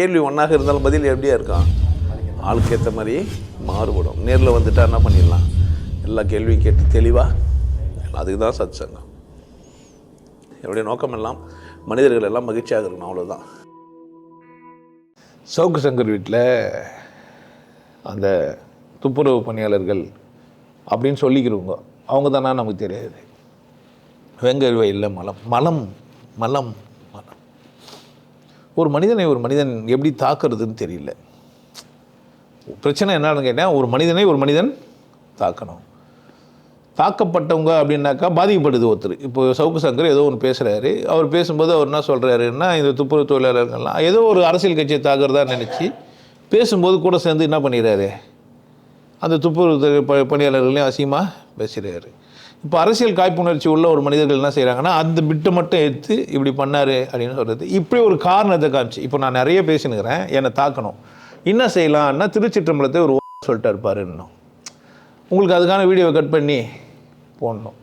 கேள்வி ஒன்றாக இருந்தாலும் பதில் எப்படியா இருக்கான் ஆளுக்கு ஏற்ற மாதிரி மாறுபடும். நேரில் வந்துட்டா என்ன பண்ணிடலாம்? எல்லா கேள்வியும் கேட்டு தெளிவாக அதுக்கு தான் சத் சங்கம் என்னுடைய நோக்கம் எல்லாம் மனிதர்கள் எல்லாம் மகிழ்ச்சியாக இருக்கணும் அவ்வளோதான் சவுக்கு சங்கர் வீட்டில் அந்த துப்புரவு பணியாளர்கள் அப்படின்னு சொல்லிக்கிறவங்க அவங்க தானா நமக்கு தெரியாது. வெங்கல் வயலில் மலம் மலம் மலம். ஒரு மனிதனை ஒரு மனிதன் எப்படி தாக்குறதுன்னு தெரியல. பிரச்சனை என்னன்னு கேட்டால் ஒரு மனிதனை ஒரு மனிதன் தாக்கணும். தாக்கப்பட்டவங்க அப்படின்னாக்கா பாதிக்கப்படுது ஒருத்தர். இப்போ சவுக்கு சங்கர் ஏதோ ஒன்று பேசுகிறாரு அவர் பேசும்போது அவர் என்ன சொல்கிறாருன்னா இந்த துப்புரவு தொழிலாளர்கள்லாம் ஏதோ ஒரு அரசியல் கட்சியை தாக்குறதா நினச்சி பேசும்போது கூட சேர்ந்து என்ன பண்ணிடுறாரு? அந்த துப்புரவு தொழில் ப பணியாளர்களையும் அசிங்கமாக பேசுகிறாரு இப்போ அரசியல் காய்ப்புணர்ச்சி உள்ள ஒரு மனிதர்கள் என்ன செய்கிறாங்கன்னா அந்த பிட்டை மட்டும் எடுத்து இப்படி பண்ணார் அப்படின்னு சொல்கிறது இப்படி ஒரு காரணத்தை காமிச்சு. இப்போ நான் நிறைய பேசினுக்கிறேன். என்னை தாக்கணும். என்ன செய்யலாம்னா திருச்சிற்றம்பலத்தை ஒரு சொல்லிட்டு இருப்பார் இன்னும். உங்களுக்கு அதுக்கான வீடியோவை கட் பண்ணி போடணும்.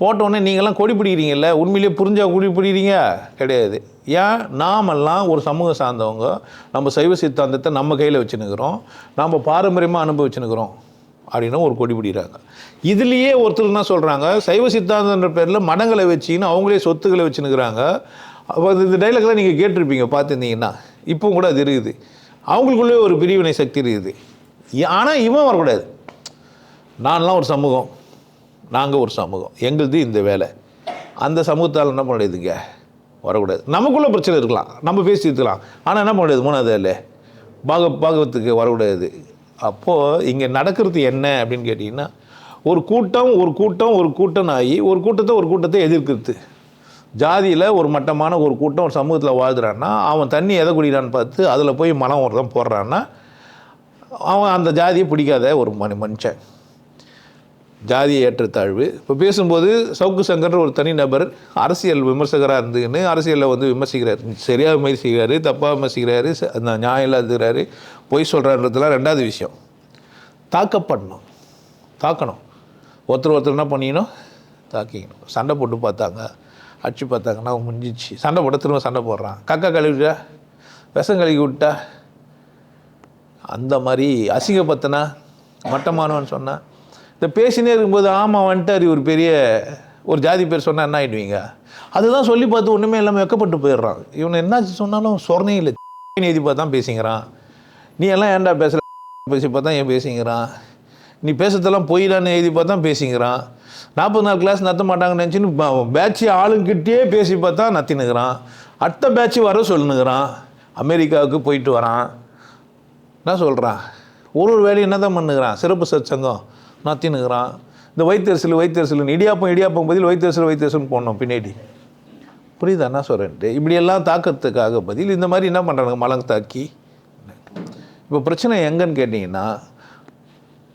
போட்டோடனே நீங்கள்லாம் கொடி பிடிக்கிறீங்கல்ல? உண்மையிலேயே புரிஞ்சால் கொடி பிடிக்கிறீங்க? கிடையாது. ஏன்? நாமெல்லாம் ஒரு சமூகம் சார்ந்தவங்க. நம்ம சைவ சித்தாந்தத்தை நம்ம கையில் வச்சுன்னுக்கிறோம். நம்ம பாரம்பரியமாக அனுபவிச்சுன்னுக்கிறோம். அப்படின்னு ஒரு கொடி பிடிக்கிறாங்க. இதுலேயே ஒருத்தர் என்ன சொல்கிறாங்க சைவ சித்தாந்தன்ற பேரில் மடங்களை வச்சுன்னு அவங்களே சொத்துக்களை வச்சுன்னுக்கிறாங்க. அப்போ இந்த டைலாக்லாம் நீங்கள் கேட்டிருப்பீங்க பார்த்துருந்தீங்கன்னா. இப்போ கூட அது இருக்குது. அவங்களுக்குள்ளே ஒரு பிரிவினை சக்தி இருக்குது. ஆனால் இவன் வரக்கூடாது. நான்லாம் ஒரு சமூகம். நாங்கள் ஒரு சமூகம். எங்களுது இந்த வேலை. அந்த சமூகத்தால் என்ன பண்ண முடியாதுங்க வரக்கூடாது. நமக்குள்ளே பிரச்சனை இருக்கலாம். நம்ம பேசி இருக்கலாம் ஆனால் என்ன பண்ண முடியாது மூணாவது வேலை. பாக பாகவத்துக்கு வரக்கூடாது. அப்போது இங்கே நடக்கிறது என்ன அப்படின்னு கேட்டிங்கன்னா ஒரு கூட்டம் ஒரு கூட்டம் ஒரு கூட்டம் ஆகி ஒரு கூட்டத்தை ஒரு கூட்டத்தை எதிர்க்கிறது. ஜாதியில் ஒரு மட்டமான ஒரு கூட்டம் ஒரு சமூகத்தில் வாழ்கிறான்னா அவன் தண்ணி எதை குடிக்கிறான்னு பார்த்து அதில் போய் மனம் ஒரு தான் போடுறான்னா அவன் அந்த ஜாதியை பிடிக்காத ஒரு மனு மனுஷன். ஜாதிய ஏற்றத்தாழ்வு. இப்போ பேசும்போது சவுக்கு சங்கர்ன்ற ஒரு தனி நபர் அரசியல் விமர்சகராக இருந்துன்னு அரசியலில் வந்து விமர்சிக்கிறார். சரியாக விமர்சிக்கிறாரு தப்பாக விமர்சிக்கிறாரு ச- அந்த நியாயம் இல்லாதுறாரு பொய் சொல்கிறான்றதுலாம் ரெண்டாவது விஷயம். தாக்கப்படணும். தாக்கணும். ஒருத்தர் ஒருத்தர் என்ன பண்ணிக்கணும்? தாக்கிக்கணும். சண்டை போட்டு பார்த்தாங்க. அடிச்சு பார்த்தாங்கன்னா முடிஞ்சிச்சு சண்டை போட்ட திரும்ப சண்டை போடுறான். கக்கா கழுவிட்டா? விஷம் கழுவி விட்டா? அந்த மாதிரி அசிங்கப்பத்தனா மட்டமானவன் சொன்னால் இந்த பேசினே இருக்கும்போது ஆமாம் வந்துட்டார் ஒரு பெரிய ஒரு ஜாதி பேர் சொன்னால் என்ன ஆகிடுவீங்க அதுதான் சொல்லி பார்த்து ஒன்றுமே இல்லாமல் வெக்கப்பட்டு போயிடுறான். இவனை என்ன சொன்னாலும் சொர்ணே இல்லை. எழுதி பார்த்தா தான் பேசிங்கிறான். நீ எல்லாம் ஏன்டா பேசல? பேசி பார்த்தா ஏன் பேசிங்கிறான்? நீ பேசுறதெல்லாம் பொய்லான்னு எழுதி பார்த்தா பேசிங்கிறான். நாற்பது நாள் கிளாஸ் நடத்த மாட்டாங்கன்னு நினச்சின்னு பேட்ச் ஆளுங்கிட்டே பேசி பார்த்தா நத்தினுக்கிறான் அடுத்த பேட்சி வர சொல்லுனுக்கிறான். அமெரிக்காவுக்கு போயிட்டு வரான். என்ன சொல்கிறான் ஒரு ஒரு வேலையும் என்ன தான் பண்ணுகிறான்? சிறப்பு சச்சங்கம் நத்தினுக்கிறான் இந்த வைத்தரிசல் வைத்தரிசல் இடியாப்பம் இடியாப்பம் பதில் வைத்தரிசல் வைத்தரிசல் போடணும் பின்னாடி. புரியுதா? என்ன சொல்கிறேன்ட்டு இப்படியெல்லாம் தாக்கத்துக்காக பதில் இந்த மாதிரி என்ன பண்ணுறாங்க மலங்கு தாக்கி. இப்போ பிரச்சனை எங்கன்னு கேட்டிங்கன்னா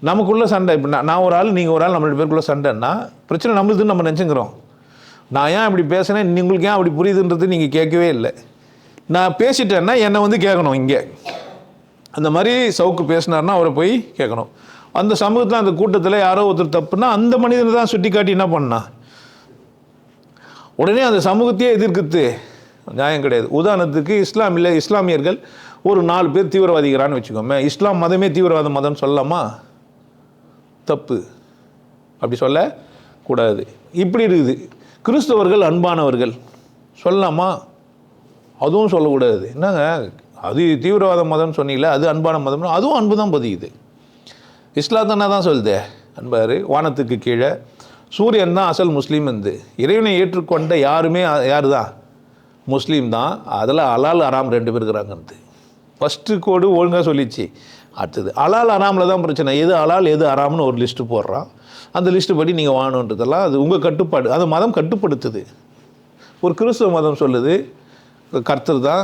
நமக்குள்ள சண்டை. இப்போ நான் நான் ஒரு ஆள் நீங்கள் ஒரு ஆள் நம்ம ரெண்டு பேருக்குள்ள சண்டைன்னா பிரச்சனை நம்மளுதுன்னு நம்ம நினச்சிக்கிறோம். நான் ஏன் இப்படி பேசுனேன் உங்களுக்கு ஏன் அப்படி புரியுதுன்றது நீங்கள் கேட்கவே இல்லை. நான் பேசிட்டேன்னா என்னை வந்து கேட்கணும் இங்கே. அந்த மாதிரி சவுக்கு பேசினார்னா அவரை போய் கேட்கணும். அந்த சமூகத்தில் அந்த கூட்டத்தில் யாரோ ஒருத்தர் தப்புன்னா அந்த மனிதனை தான் சுட்டி காட்டி என்ன பண்ணா? உடனே அந்த சமூகத்தையே எதிர்க்குது நியாயம் கிடையாது. உதாரணத்துக்கு இஸ்லாமில் இஸ்லாமியர்கள் ஒரு நாலு பேர் தீவிரவாதிகளான்னு வச்சுக்கோமே. இஸ்லாம் மதமே தீவிரவாத மதம்னு சொல்லலாமா? தப்பு. அப்படி சொல்ல கூடாது. இப்படி இருக்குது. கிறிஸ்தவர்கள் அன்பானவர்கள். சொல்லலாமா? அதுவும் சொல்லக்கூடாது. என்னங்க? அது தீவிரவாத மதம்னு சொன்னீங்களே அது அன்பான மதம்னு. அதுவும் அன்பு தான் பதியுது. இஸ்லாத்தை என்ன தான் சொல்லுது? என்பார் வானத்துக்கு கீழே. சூரியன் தான் அசல் முஸ்லீம் வந்து. இறைவனை ஏற்றுக்கொண்ட யாருமே யார் தான் முஸ்லீம் தான். அதில் அலால் அராம் ரெண்டு பேர் இருக்கிறாங்கன்றது ஃபஸ்ட்டு கோடு ஒழுங்காக சொல்லிச்சு. அடுத்தது அலால் அராமில் தான் பிரச்சனை. எது அலால் எது அராம்னு ஒரு லிஸ்ட்டு போடுறான். அந்த லிஸ்ட்டு படி நீங்கள் வாங்கணுன்றதெல்லாம் அது உங்கள் கட்டுப்பாடு. அந்த மதம் கட்டுப்படுத்துது. ஒரு கிறிஸ்துவ மதம் சொல்லுது. கர்த்தர் தான்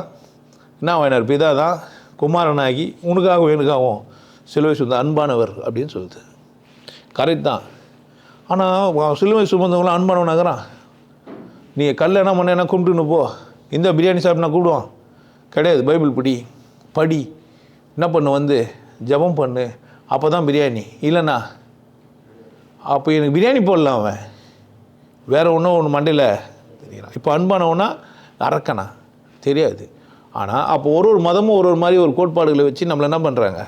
என்ன வாயினார்? பிதா தான் குமாரனாகி உனக்காகவும் எனக்காகவும் சிலுவை சுமந்த அன்பானவர் அப்படின்னு சொல்லுது. கரெக்ட் தான். ஆனால் சிலுவை சுமந்தவங்களாம் அன்பானவனாகிறான் நீ கல்ல என்ன பண்ண என்ன கும்பிட்டுன்னு போ. இந்த பிரியாணி சாப்பிட்னா கூப்பிடுவான். கிடையாது பைபிள் படி படி. என்ன பண்ணு வந்து ஜெபம் பண்ணு. அப்போ தான் பிரியாணி. இல்லைண்ணா அப்போ எனக்கு பிரியாணி போடலாம் அவன். வேறு ஒன்றும் ஒன்று மண்டையில் தெரியலாம் இப்போ அன்பானவனா அரக்கனா? தெரியாது. ஆனால் அப்போ ஒரு ஒரு மதமும் ஒரு ஒரு மாதிரி ஒரு கோட்பாடுகளை வச்சு நம்மளை என்ன பண்ணுறாங்க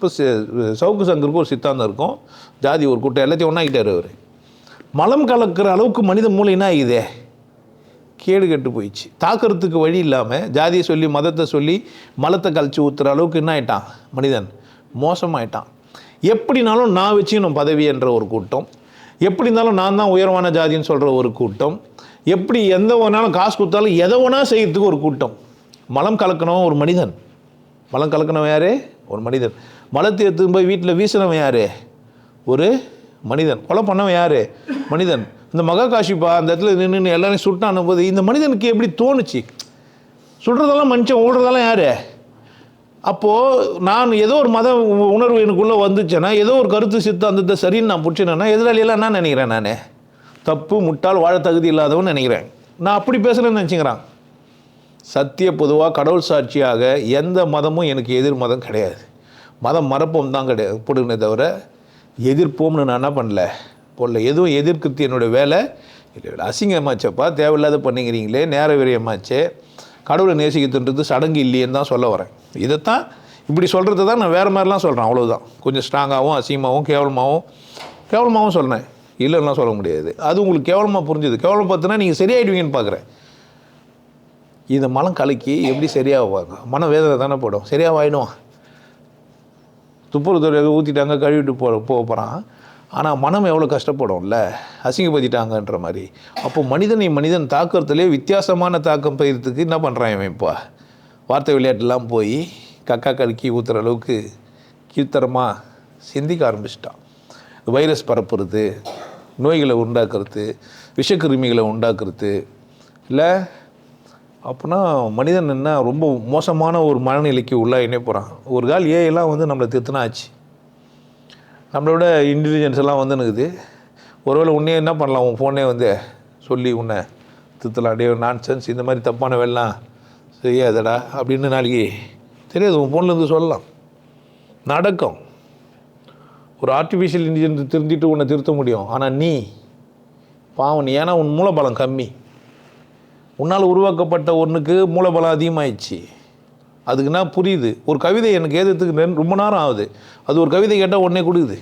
இப்போ சவுக்கு சங்கருக்கு ஒரு சித்தாந்தம் இருக்கும். ஜாதி ஒரு கூட்டம் எல்லாத்தையும் ஒன்றாக்கிட்டார் அவர். மலம் கலக்கிற அளவுக்கு மனித மூளை என்ன ஆகுதே? கேடு கெட்டு போயிடுச்சு. தாக்கிறதுக்கு வழி இல்லாமல் ஜாதியை சொல்லி மதத்தை சொல்லி மலத்தை கழிச்சு ஊற்றுற அளவுக்கு என்ன ஆயிட்டான்? மனிதன் மோசமாயிட்டான். எப்படினாலும் நான் வச்சுக்கணும் பதவி என்ற ஒரு கூட்டம். எப்படி இருந்தாலும் நான் தான் உயர்வான ஜாதின்னு சொல்கிற ஒரு கூட்டம். எப்படி எந்த ஒன்றாலும் காசு கொடுத்தாலும் எதை வேணா செய்யறதுக்கு ஒரு கூட்டம். மலம் கலக்கணும் ஒரு மனிதன். மலம் கலக்கணும் யார்? ஒரு மனிதன். மலத்தை எடுத்துன்னு போய் வீட்டில் வீசினவன் யாரு? ஒரு மனிதன். கொலை பண்ணவன் யாரு? மனிதன். இந்த மக காஷிப்பா அந்த இடத்துல நின்று எல்லாரையும் சுட்டான் போது இந்த மனிதனுக்கு எப்படி தோணுச்சு? சுடுறதெல்லாம் மனுஷன் ஓடுறதெல்லாம் யாரு? அப்போது நான் ஏதோ ஒரு மத உணர்வு எனக்குள்ளே வந்துச்சேன்னா ஏதோ ஒரு கருத்து சித்தாந்தத்தை சரின்னு நான் பிடிச்சினேன்னா எதிராளியெல்லாம் என்ன நினைக்கிறேன் நான்? தப்பு முட்டாள் வாழ தகுதி இல்லாதவன் நினைக்கிறேன். நான் அப்படி பேசுகிறேன்னு நினச்சிக்கிறான். சத்திய பொதுவாக கடவுள் சாட்சியாக எந்த மதமும் எனக்கு எதிர் மதம் கிடையாது. மதம் மறப்போம் தான் கிடையாது. போடுனே தவிர எதிர்ப்போம்னு நான் என்ன பண்ணல. போடல. எதுவும் எதிர்க்கிறது என்னுடைய வேலை? இல்லை இல்லை. அசிங்கமாச்சப்பா. தேவையில்லாத பண்ணிக்கிறீங்களே. நேர விரயமாச்சே. கடவுளை நேசிக்கிறதுன்றது சடங்கு இல்லையேன்னு தான் சொல்ல வரேன். இதைத்தான் இப்படி சொல்கிறது தான் நான் வேறு மாதிரிலாம் சொல்கிறேன் அவ்வளோதான் கொஞ்சம் ஸ்ட்ராங்காகவும் அசிங்கமாகவும் கேவலமாகவும் கேவலமாகவும் சொல்கிறேன் இல்லைன்னா சொல்ல முடியாது. அது உங்களுக்கு கேவலமாக புரிஞ்சுது. கேவலம் பார்த்தினா நீங்கள் சரியாயிடுவீங்கன்னு பார்க்குறேன். இந்த மனம் கலக்கி எப்படி சரியாகுவாங்க? மன வேதனை தானே போடும். சரியாக சரியாவாயிடும். துப்புரத்துறை ஊற்றிட்டாங்க கழுவிட்டு போ போக போகிறான் ஆனால் மனம் எவ்வளோ கஷ்டப்படும்ல? அசிங்கப்படுத்திட்டாங்கன்ற மாதிரி. அப்போ மனிதனை மனிதன் தாக்கறதுலே வித்தியாசமான தாக்கம் பயிர்த்துக்கு என்ன பண்ணுறான் இவன் இப்போ? வார்த்தை விளையாட்டுலாம் போய் கக்கா கழுக்கி ஊற்றுற அளவுக்கு கீழ்த்தரமாக சிந்திக்க ஆரம்பிச்சிட்டான். வைரஸ் பரப்புறது நோய்களை உண்டாக்குறது விஷக்கிருமிகளை உண்டாக்குறது இல்லை அப்போனா மனிதன் என்ன ரொம்ப மோசமான ஒரு மனநிலைக்கு உள்ளாயினே போகிறான் ஒரு கால் ஏஐலாம் வந்து நம்மளை திருத்தினா ஆச்சு. நம்மளோட இன்டெலிஜென்ஸ் எல்லாம் வந்து இருக்குது ஒருவேளை உன்னே என்ன பண்ணலாம்? உன் ஃபோனே வந்து சொல்லி உன்னை திருத்தலாம். டே நான் சென்ஸ் இந்த மாதிரி தப்பான வேலைலாம் செய்யாதடா. அப்படின்னு நாளைக்கு தெரியாது. உன் ஃபோன்லேருந்து சொல்லலாம். நடக்கும். ஒரு ஆர்டிஃபிஷியல் இன்டெலிஜென்ஸ் திருந்திட்டு உன்னை திருத்த முடியும். ஆனால் நீ பாவம் நீ ஏன்னா உன் மூலபலம் கம்மி. உன்னால் உருவாக்கப்பட்ட ஒன்றுக்கு மூலபலம் அதிகமாகிடுச்சு அதுக்குன்னா புரியுது? ஒரு கவிதை எனக்கு ஏதத்துக்கு ரொம்ப நேரம் ஆகுது. அது ஒரு கவிதை கேட்டால் உடனே கொடுக்குது.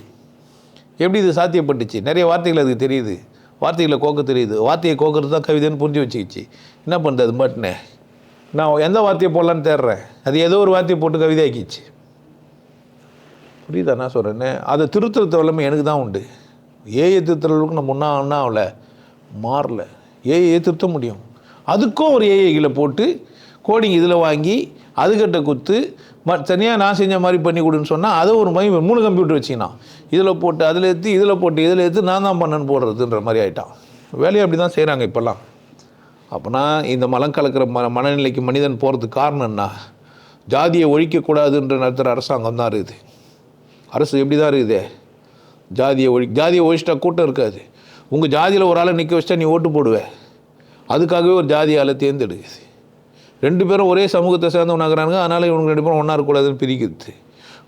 எப்படி இது சாத்தியப்பட்டுச்சு? நிறைய வார்த்தைகள் அதுக்கு தெரியுது. வார்த்தைகளை கோக்க தெரியுது. வார்த்தையை கோக்கிறது தான் கவிதைன்னு புரிஞ்சு வச்சுக்கிச்சு. என்ன பண்ணுறது அது மட்டுனே நான் எந்த வார்த்தையை போடலான்னு தேடுறேன்? அது ஏதோ ஒரு வார்த்தையை போட்டு கவிதை ஆக்கிச்சு புரியுதா நான் சொல்கிறேன்னு அதை திருத்துறது வல்லமை எனக்கு தான் உண்டு. ஏஐ திருத்துறதுக்கு நம்ம ஒன்றா ஒன்றா ஆகல. மாறல. ஏஐ திருத்த முடியும். அதுக்கும் ஒரு ஏஐ கீழே போட்டு கோடிங் இதில் வாங்கி அதுக்கிட்ட குத்து ம தனியாக நான் செஞ்ச மாதிரி பண்ணி கொடுன்னு சொன்னால் அதை ஒரு மாதிரி மூணு கம்ப்யூட்டர் வச்சுக்கினான். இதில் போட்டு அதில் ஏற்றி இதில் போட்டு இதில் ஏற்று நான் தான் பண்ணேன்னு போடுறதுன்ற மாதிரி ஆகிட்டான் வேலையை அப்படி தான் செய்கிறாங்க இப்போல்லாம். அப்போனா இந்த மலம் கலக்கிற ம மனநிலைக்கு மனிதன் போகிறதுக்கு காரணம் என்ன? ஜாதியை ஒழிக்கக்கூடாதுன்ற நடத்துகிற அரசாங்கம் தான் இருக்குது அரசு எப்படி தான் இருக்குது? ஜாதியை ஒழி ஜாதியை ஒழிச்சிட்டா கூட்டம் இருக்காது. உங்கள் ஜாதியில் ஒரு ஆளை நிற்க வச்சிட்டா நீ ஓட்டு போடுவேன் அதுக்காகவே ஒரு ஜாதி ஆளை தேர்ந்தெடுக்குது ரெண்டு பேரும் ஒரே சமூகத்தை சேர்ந்தவனாகிறாங்க அதனால் இவங்க ரெண்டு பேரும் ஒன்றா இருக்கக்கூடாதுன்னு பிரிக்கிறது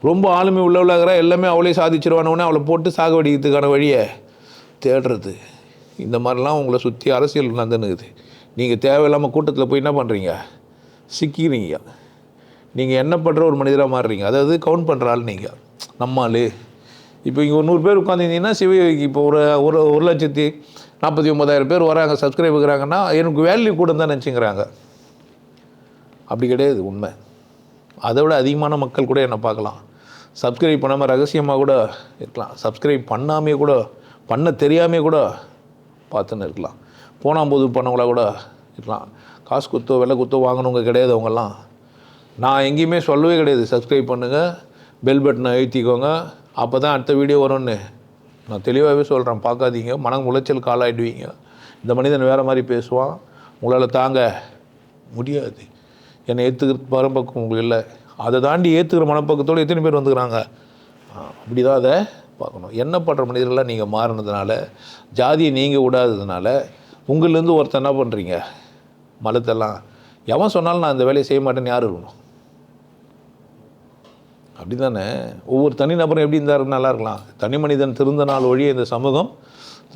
ரொம்ப ஆளுமை உள்ளவளாகிறா எல்லாமே அவளே சாதிச்சிருவானவனே அவளை போட்டு சாகடிக்கிறதுக்கான வழியை தேடுறது. இந்த மாதிரிலாம் உங்களை சுற்றி அரசியல் நடந்துனுக்குது நீங்கள் தேவையில்லாமல் கூட்டத்தில் போய் என்ன பண்ணுறீங்க சிக்கிறீங்க நீங்கள் என்ன பண்ணுற ஒரு மனிதராக மாறுறீங்க. அதாவது கவுண்ட் பண்ணுற ஆள் நீங்கள் நம்மால் இப்போ இங்கே ஒரு நூறு பேர் உட்காந்துருந்தீங்கன்னா சிவகைக்கு இப்போ ஒரு ஒரு ஒரு லட்சத்தி நாற்பத்தி ஒம்பதாயிரம் பேர் வராங்க சப்ஸ்கிரைப் இருக்கிறாங்கன்னா எனக்கு வேல்யூ கூட தான் நினச்சிங்கிறாங்க அப்படி கிடையாது உண்மை. அதை விட அதிகமான மக்கள் கூட என்னை பார்க்கலாம். சப்ஸ்கிரைப் பண்ணாமல் ரகசியமாக கூட இருக்கலாம். சப்ஸ்கிரைப் பண்ணாமே கூட பண்ண தெரியாமே கூட பார்த்துன்னு இருக்கலாம். போனாம்போது பண்ணவங்களா கூட இருக்கலாம். காசு குத்தோ விலை குத்தோ வாங்கினவங்க கிடையாது அவங்கெல்லாம். நான் எங்கேயுமே சொல்லவே கிடையாது. சப்ஸ்கிரைப் பண்ணுங்கள் பெல் பட்டனை எழுத்திக்கோங்க அப்போ தான் அடுத்த வீடியோ வரும்னு. நான் தெளிவாகவே சொல்கிறேன் பார்க்காதீங்க. மனம் உளைச்சல் காலாயிடுவீங்க. இந்த மனிதன் வேறு மாதிரி பேசுவான். உங்களால் தாங்க முடியாது. என்னை ஏற்றுக்கிற மனப்பக்கம் உங்களுக்கு இல்லை. அதை தாண்டி ஏற்றுக்கிற மனப்பக்கத்தோடு எத்தனை பேர் வந்துக்கிறாங்க? அப்படி தான் அதை பார்க்கணும். என்ன பண்ணுற மனிதர்கள்லாம் நீங்கள் மாறினதுனால ஜாதியை நீங்கள் விடாததுனால உங்கள்லேருந்து ஒருத்தர் என்ன பண்ணுறீங்க மலத்தெல்லாம். எவன் சொன்னாலும் நான் இந்த வேலையை செய்ய மாட்டேன்னு யார் இருக்கணும்? அப்படி தானே ஒவ்வொரு தனிநபரும் எப்படி இருந்தார்? நல்லா இருக்கலாம். தனி மனிதன் திருந்த நாள் ஒழிய இந்த சமூகம்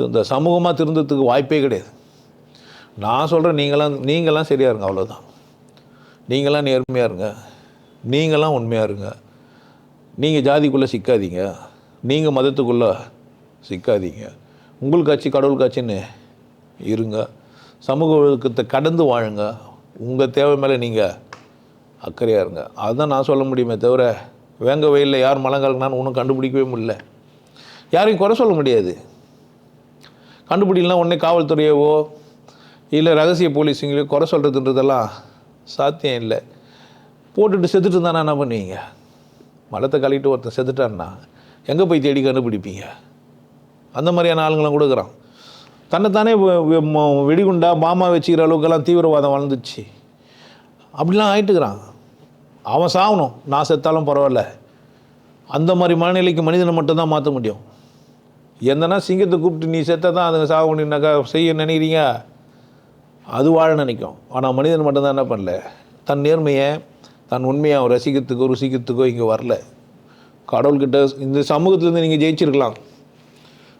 இந்த சமூகமாக திருந்ததுக்கு வாய்ப்பே கிடையாது. நான் சொல்கிறேன் நீங்களாம் நீங்களாம் சரியாக இருங்க அவ்வளோதான் நீங்களாம் நேர்மையாக இருங்க. நீங்களாம் உண்மையாக இருங்க. நீங்கள் ஜாதிக்குள்ளே சிக்காதீங்க. நீங்கள் மதத்துக்குள்ளே சிக்காதீங்க. உங்கள் காட்சி கடவுள் காட்சின்னு இருங்க. சமூக ஒழுக்கத்தை கடந்து வாழுங்க. உங்கள் தேவை மேலே நீங்கள் அக்கறையாக இருங்க. அதுதான் நான் சொல்ல முடியுமே தவிர வேங்க வயலில் யார் மலங்காலனான்னு ஒன்றும் கண்டுபிடிக்கவே முடியல. யாரையும் குறை சொல்ல முடியாது. கண்டுபிடிக்கலாம் உடனே காவல்துறையவோ இல்லை ரகசிய போலீஸுங்களையோ குறை சொல்கிறதுன்றதெல்லாம் சாத்தியம் இல்லை. போட்டுட்டு செத்துட்டு இருந்தானா என்ன பண்ணுவீங்க? மலத்தை கழிட்டு ஒருத்தன் செத்துட்டான்னா எங்கே போய் தேடி கண்டுபிடிப்பீங்க? அந்த மாதிரியான ஆளுங்களாம் கொடுக்குறான் தன்னைத்தானே வெடிகுண்டா பாமா வச்சுக்கிற அளவுக்கெல்லாம் தீவிரவாதம் வளர்ந்துச்சு. அப்படிலாம் ஆகிட்டுக்கிறான் அவன் சாகணும். நான் செத்தாலும் பரவாயில்ல. அந்த மாதிரி மனநிலைக்கு மனிதனை மட்டும்தான் மாற்ற முடியும். எந்தனா சிங்கத்தை கூப்பிட்டு நீ செத்த தான் அதுங்க சாக முடியும்னாக்கா செய்ய நினைக்கிறீங்க? அது வாழ நினைக்கும். ஆனால் மனிதன் மட்டும்தான் என்ன பண்ணல? தன் நேர்மையை தன் உண்மையை அவன் ரசிக்கிறதுக்கோ ருசிக்கிறதுக்கோ இங்கே வரல. கடவுள்கிட்ட இந்த சமூகத்துலேருந்து நீங்கள் ஜெயிச்சிருக்கலாம்.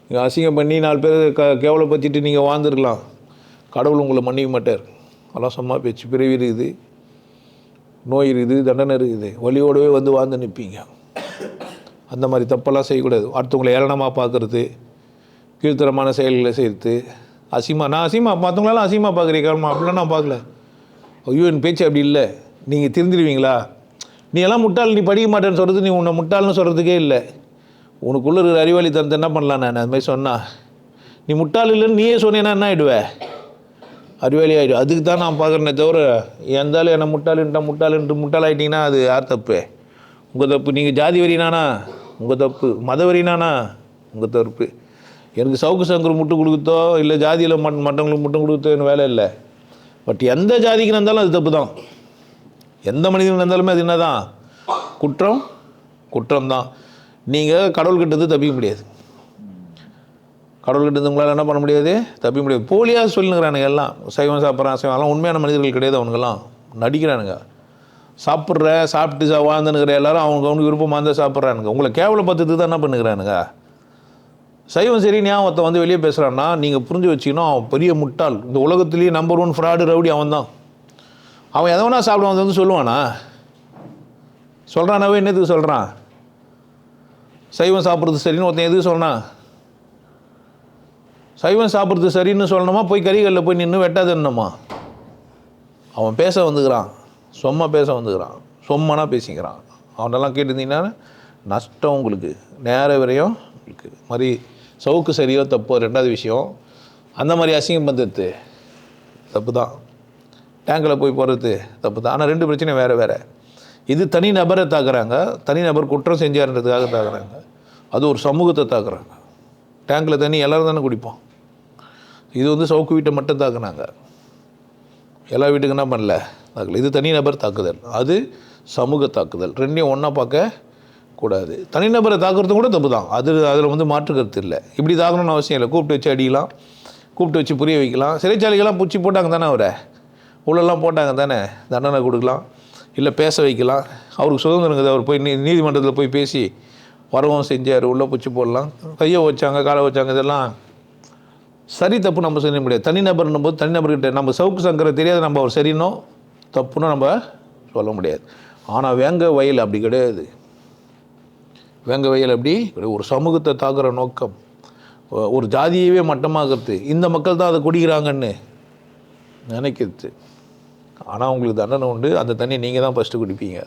நீங்கள் அசிங்கம் பண்ணி நாலு பேர் க கேவலப்படுத்திட்டு நீங்கள் வாழ்ந்துருக்கலாம். கடவுள் உங்களை மன்னிக்க மாட்டார். அதெல்லாம் சும்மா பேச்சு பிறவி இருக்குது. நோய் இருக்குது தண்டனை இருக்குது வலியோடவே வந்து வாழ்ந்து நிற்பீங்க. அந்த மாதிரி தப்பெல்லாம் செய்யக்கூடாது. அடுத்தவங்களை ஏளனமாக பார்க்குறது கீழ்த்தரமான செயல்களை செய்கிறது அசிமா நான் அசிமா மற்றவங்களெல்லாம் அசிமா பார்க்குறீங்க அப்படிலாம் நான் பார்க்கல. ஐயோ என் பேச்சு அப்படி இல்லை. நீங்கள் திருந்திடுவீங்களா நீ எல்லாம் முட்டாள் நீ படிக்க மாட்டேன்னு சொல்கிறது நீ உன்னை முட்டாள்னு சொல்கிறதுக்கே இல்லை. உனக்குள்ளே இருக்கிற அறிவாளி தரத்தை என்ன பண்ணலாம் நான்? அது மாதிரி சொன்னால் நீ முட்டாள் இல்லைன்னு நீயே சொன்னேன்னா என்ன ஆகிடுவே அறிவாளி ஆகிடும் அதுக்கு தான் நான் பார்க்குறேனே தவிர எந்தாலும் என்னை முட்டாளுன்ட்டா முட்டாளுன்ட்டு முட்டாளாயிட்டீங்கன்னா அது யார் தப்பு? உங்கள் தப்பு. நீங்கள் ஜாதி வரினானா? உங்கள் தப்பு. மத வரினானா? உங்கள் தப்பு. எனக்கு சவுக்கு சங்கர் முட்டு கொடுக்குதோ இல்லை ஜாதியில் மட் மற்றவங்களுக்கு முட்டம் கொடுக்குதோ எனக்கு வேலை இல்லை. பட் எந்த ஜாதிக்கு இருந்தாலும் அது தப்பு தான். எந்த மனிதன் இருந்தாலுமே அது என்னதான்? குற்றம் குற்றம் தான். நீங்கள் கடவுள்கிட்டருந்து தப்பிக்க முடியாது. கடவுள்கிட்ட இருந்து உங்களால் என்ன பண்ண முடியாது? தப்பி முடியாது. போலியாக சொல்லுங்கிறானுங்க எல்லாம். சைவம் சாப்பிட்றான் சைவம் எல்லாம் உண்மையான மனிதர்கள் கிடையாது அவனுங்கெல்லாம். நடிக்கிறானுங்க. சாப்பிட்ற சாப்பிட்டு சா வாழ்ந்துனுக்கிற எல்லாரும் அவங்க அவனுக்கு விருப்பமாக இருந்தால் சாப்பிட்றானுங்க. உங்களை கேவலப்படுத்துறதுக்கு தான் என்ன பண்ணுகிறானுங்க? சைவம் சரி ஞாபகம் ஒருத்தன் வந்து வெளியே பேசுகிறான்னா நீங்கள் புரிஞ்சு வச்சுக்கணும் அவன் பெரிய முட்டாள். இந்த உலகத்துலேயே நம்பர் ஒன் ஃப்ராடு ரவுடி அவன் தான் அவன் எதை வேணா சாப்பிடுவான் வந்து வந்து சொல்லுவானா? சொல்கிறானாவே என்னத்துக்கு சொல்கிறான் சைவம் சாப்பிட்றது சரின்னு ஒருத்தன் எதுக்கு சொல்கிறான் சைவம் சாப்பிட்றது சரின்னு சொல்லணுமா? போய் கறிகளில் போய் நின்று வெட்டாதுன்னுமா அவன் பேச வந்துக்கிறான். சொம்மா பேச வந்துக்கிறான். சொம்மனா பேசிக்கிறான். அவனெல்லாம் கேட்டிருந்தீங்கன்னா நஷ்டம் உங்களுக்கு நேர வரையும் உங்களுக்கு. மாதிரி சவுக்கு சரியோ தப்போ ரெண்டாவது விஷயம். அந்த மாதிரி அசிங்கம் பண்ணுறது தப்பு தான் டேங்கில் போய் போகிறது தப்பு தான் ஆனால் ரெண்டு பிரச்சனையும் வேறு வேறு. இது தனி நபரை தாக்குறாங்க. தனி நபர் குற்றம் செஞ்சாருன்றதுக்காக தாக்குறாங்க. அது ஒரு சமூகத்தை தாக்குறாங்க. டேங்கில் தண்ணி எல்லோரும் தானே குடிப்போம். இது வந்து சவுக்கு வீட்டை மட்டும் தாக்குனாங்க. எல்லா வீட்டுக்கு என்ன பண்ணல? தாக்கல. இது தனிநபர் தாக்குதல். அது சமூக தாக்குதல். ரெண்டையும் ஒன்றா பார்க்க கூடாது. தனிநபரை தாக்குறது கூட தப்பு தான் அது அதில் வந்து மாற்று கருத்து இல்லை. இப்படி தாக்கணும்னு அவசியம் இல்லை. கூப்பிட்டு வச்சு அடிக்கலாம். கூப்பிட்டு வச்சு புரிய வைக்கலாம். சிறைச்சாலைகள்லாம் பூச்சி போட்டாங்க தானே அவரை? உள்ளெல்லாம் போட்டாங்க தானே? தண்டனை கொடுக்கலாம். இல்லை பேச வைக்கலாம். அவருக்கு சுதந்திரம் இருக்குது. அவர் போய் நீ நீதிமன்றத்தில் போய் பேசி வரவும் செஞ்சார். உள்ளே பூச்சி போடலாம். கையை வச்சாங்க காலை வச்சாங்க இதெல்லாம் சரி தப்பு நம்ம செய்ய முடியாது. தனிநபர்னும் போது தனிநபர்கிட்ட நம்ம சவுக்கு சங்கரை தெரியாது நம்ம அவர் சரினோ தப்புன்னு நம்ம சொல்ல முடியாது. ஆனால் வேங்க வயல் அப்படி கிடையாது. வேங்க வயல் அப்படி ஒரு சமூகத்தை தாக்குற நோக்கம். ஒரு ஜாதியவே மட்டமாகிறது. இந்த மக்கள் தான் அதை குடிக்கிறாங்கன்னு நினைக்கிறது. ஆனால் உங்களுக்கு தண்டனை உண்டு. அந்த தண்ணி நீங்கள் தான் ஃபஸ்ட்டு குடிப்பீங்க.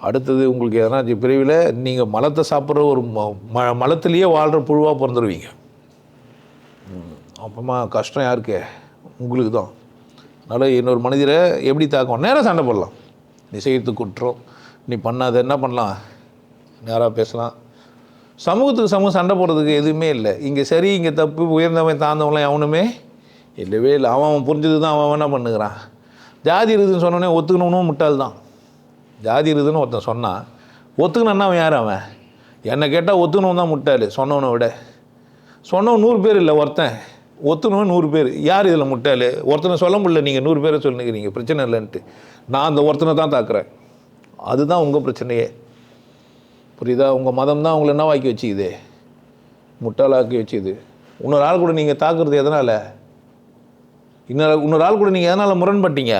அடுத்தது உங்களுக்கு எதனா பிரிவில் நீங்கள் மலத்தை சாப்பிட்ற ஒரு ம ம- வாழ்கிற புழுவாக பிறந்துருவீங்க. அப்பமா கஷ்டம் யாருக்கு? உங்களுக்கு தான் அதனால் இன்னொரு மனிதரை எப்படி தாக்கும்? நேராக சண்டை போடலாம். நீ செய்யறது குற்றம். நீ பண்ணாத என்ன பண்ணலாம்? நேராக பேசலாம். சமூகத்துக்கு சமூகம் சண்டை போடுறதுக்கு எதுவுமே இல்லை. இங்கே சரி இங்கே தப்பு உயர்ந்தவன் தாழ்ந்தவங்களாம் எவனுமே இல்லவே இல்லை. அவன் அவன் புரிஞ்சது தான் அவன் என்ன பண்ணுகிறான்? ஜாதி இருக்குதுன்னு சொன்னோடனே ஒத்துக்கணும்னு முட்டாள் தான் ஜாதி இருக்குதுன்னு ஒருத்தன் சொன்னான் ஒத்துக்கணுன்னா அவன் யார் அவன்? என்னை கேட்டால் ஒத்துக்கணும் தான் முட்டாள் சொன்னவனை விட. சொன்னவன் நூறு பேர் இல்லை ஒருத்தன். ஒத்துனவன் நூறு பேர். யார் இதில் முட்டாள்? ஒருத்தனை சொல்ல முடியல நீங்கள் நூறு பேரை சொல்லுங்கிறீங்க பிரச்சனை இல்லைன்ட்டு. நான் அந்த ஒருத்தனை தான் தாக்குறேன். அதுதான் உங்கள் பிரச்சனையே. புரியுதா? உங்கள் மதம் தான் உங்களை என்ன வாக்கி வச்சுக்குது? முட்டாளாக்கி வச்சுது இன்னொரு ஆள் கூட நீங்கள் தாக்குறது எதனால்? இன்னொரு இன்னொரு ஆள் கூட நீங்கள் எதனால் முரண்பட்டீங்க?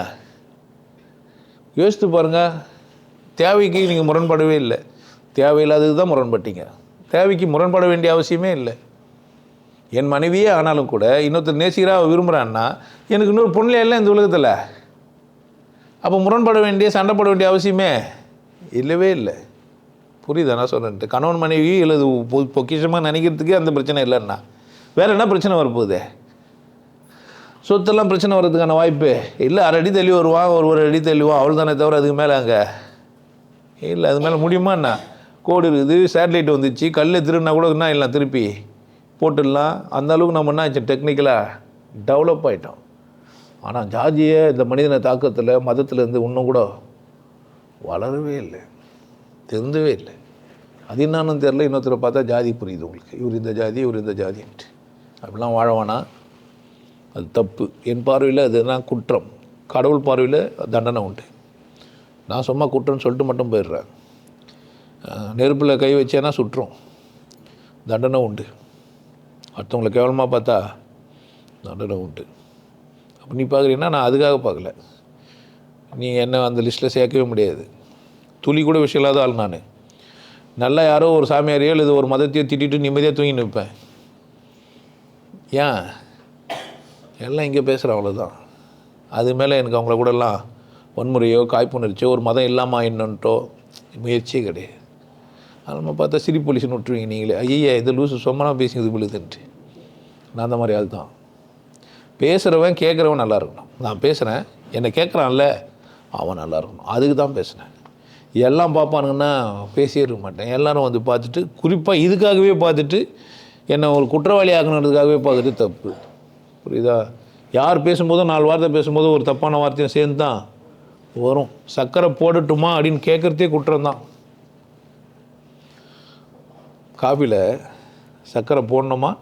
யோசித்து பாருங்கள் தேவைக்கு நீங்கள் முரண்படவே இல்லை. தேவையில்லாதது தான் முரண்பட்டீங்க. தேவைக்கு முரண்பட வேண்டிய அவசியமே இல்லை. என் மனைவியே ஆனாலும் கூட இன்னொருத்தர் நேசிக்கிறா விரும்புகிறான்னா எனக்கு இன்னொரு பொண்ணு இல்லை இந்த உலகத்தில். அப்போ முரண்பட வேண்டிய சண்டைப்பட வேண்டிய அவசியமே இல்லவே இல்லை. புரியுதா நான் சொல்கிறேன்ட்டு கணவன் மனைவி இல்லை பொ- பொக்கிஷமாக நினைக்கிறதுக்கே அந்த பிரச்சனை இல்லைன்னா வேறு என்ன பிரச்சனை வரப்போகுது? சொத்தெல்லாம் பிரச்சனை வர்றதுக்கான வாய்ப்பு இல்லை. அரை அடி தள்ளி வருவான் ஒரு ஒரு அடி தள்ளுவான் அவள் தானே தவிர அதுக்கு மேலே அங்கே இல்லை. அது மேலே முடியுமா என்ன கோடு இருக்குது சேட்டலைட் வந்துச்சு கல் திருடினா கூட என்ன இல்லை திருப்பி? போட்டுடலாம். அந்த அளவுக்கு நம்ம என்ன ஆச்சு? டெக்னிக்கலாக டெவலப் ஆகிட்டோம் ஆனால் ஜாதியை இந்த மனிதனை தாக்கத்தில் மதத்துலேருந்து இன்னும் கூட வளரவே இல்லை. தெரிந்தவே இல்லை. அது என்னன்னு தெரில இன்னொருத்தரை பார்த்தா ஜாதி புரியுது உங்களுக்கு. இவர் இந்த ஜாதி இவர் இந்த ஜாதின்ட்டு. அப்படிலாம் வாழவானா? அது தப்பு. என் பார்வையில் அதுதான் குற்றம். கடவுள் பார்வையில் தண்டனை உண்டு. நான் சும்மா குற்றம்னு சொல்லிட்டு மட்டும் போயிடுறேன். நெருப்பில் கை வச்சேன்னா சுற்றும் தண்டனை உண்டு. அடுத்தவங்களை கேவலமாக பார்த்தா நடனம் உண்டு. அப்போ நீ பார்க்குறீங்கன்னா நான் அதுக்காக பார்க்கல. நீ என்ன அந்த லிஸ்ட்டில் சேர்க்கவே முடியாது. துளி கூட விஷயம் இல்லாத ஆள் நான். நல்லா யாரோ ஒரு சாமியாரையோ இல்லை ஒரு மதத்தையோ திட்டிட்டு நிம்மதியாக தூங்கி நிற்பேன் ஏன்? எல்லாம் இங்கே பேசுகிற அவ்வளோதான் அது மேலே எனக்கு அவங்கள கூடலாம் வன்முறையோ காய்ப்புணர்ச்சியோ ஒரு மதம் இல்லாமல் என்னன்ட்டோ முயற்சியே கிடையாது. நம்ம பார்த்தா சிரி போலீஸ்னு விட்டுருவீங்க நீங்களே. ஐயா இது லூசு சொம்மனாக பேசி இது விழுதுன்ட்டு. நான் அந்த மாதிரி ஆள் தான் பேசுகிறவன் கேட்குறவன் நல்லா இருக்கணும். நான் பேசுகிறேன் என்னை கேட்குறான்ல அவன் நல்லா இருக்கணும். அதுக்கு தான் பேசுனேன். எல்லாம் பார்ப்பானுங்கன்னா பேசியே இருக்க மாட்டேன். எல்லாரும் வந்து பார்த்துட்டு குறிப்பாக இதுக்காகவே பார்த்துட்டு என்னை ஒரு குற்றவாளி ஆகணுன்றதுக்காகவே பார்த்துட்டு தப்பு. புரியுதா? யார் பேசும்போதும் நாலு வார்த்தை பேசும்போதும் ஒரு தப்பான வார்த்தையும் சேர்ந்து தான் வரும். சக்கரை போடட்டுமா அப்படின்னு கேட்குறதே குற்றம் தான். காஃபியில் சர்க்கரை போடணுமா?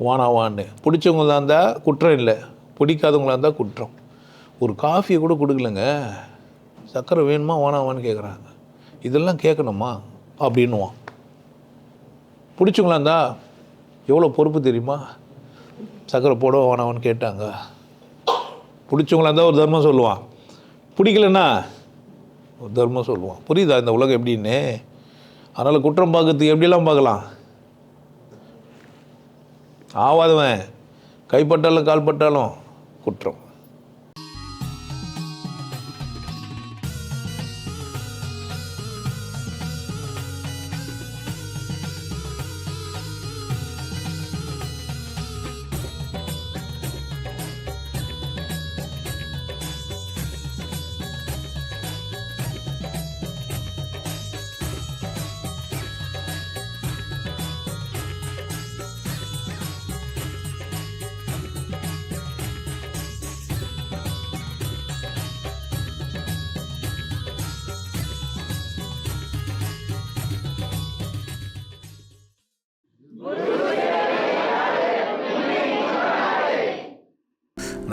வானாவான்னு பிடிச்சவங்களா இருந்தால் குற்றம் இல்லை. பிடிக்காதவங்களா இருந்தால் குற்றம். ஒரு காஃபியை கூட கொடுக்கலங்க. சர்க்கரை வேணுமா வானாவான்னு கேட்குறாங்க இதெல்லாம் கேட்கணுமா அப்படின்னுவான். பிடிச்சவங்களா இருந்தால் எவ்வளோ பொறுப்பு தெரியுமா? சர்க்கரை போட வேணாமான்னு கேட்டாங்க. பிடிச்சவங்களா இருந்தால் ஒரு தர்மம் சொல்லுவான். பிடிக்கலன்னா ஒரு தர்மம் சொல்லுவான். புரியுதா இந்த உலகம் எப்படின்னு? அதனால் குற்றம் பார்க்கறதுக்கு எப்படிலாம் பார்க்கலாம்? ஆவாதவன் கைப்பட்டாலும் கால்பட்டாலும் குற்றம்.